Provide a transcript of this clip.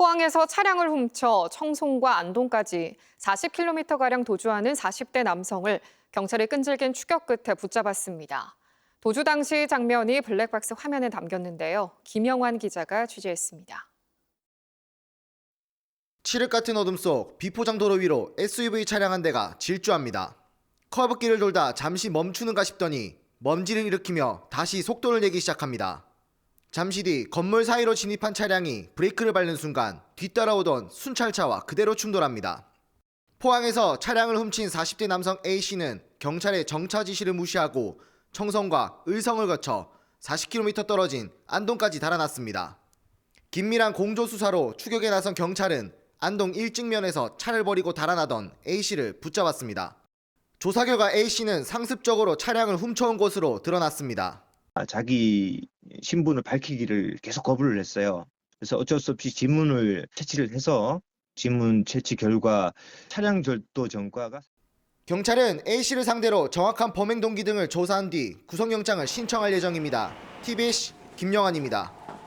포항에서 차량을 훔쳐 청송과 안동까지 40km가량 도주하는 40대 남성을 경찰이 끈질긴 추격 끝에 붙잡았습니다. 도주 당시 장면이 블랙박스 화면에 담겼는데요. 김영환 기자가 취재했습니다. 칠흑 같은 어둠 속 비포장 도로 위로 SUV 차량 한 대가 질주합니다. 커브길을 돌다 잠시 멈추는가 싶더니 먼지를 일으키며 다시 속도를 내기 시작합니다. 잠시 뒤 건물 사이로 진입한 차량이 브레이크를 밟는 순간 뒤따라오던 순찰차와 그대로 충돌합니다. 포항에서 차량을 훔친 40대 남성 A씨는 경찰의 정차 지시를 무시하고 청성과 의성을 거쳐 40km 떨어진 안동까지 달아났습니다. 긴밀한 공조 수사로 추격에 나선 경찰은 안동 일직면에서 차를 버리고 달아나던 A씨를 붙잡았습니다. 조사 결과 A씨는 상습적으로 차량을 훔쳐온 것으로 드러났습니다. 아, 자기 신분을 밝히기를 계속 거부를 했어요. 그래서 어쩔 수 없이 지문을 채취를 해서 지문 채취 결과 차량 절도 전과가 경찰은 A씨를 상대로 정확한 범행 동기 등을 조사한 뒤 구속영장을 신청할 예정입니다. TBS 김영환입니다.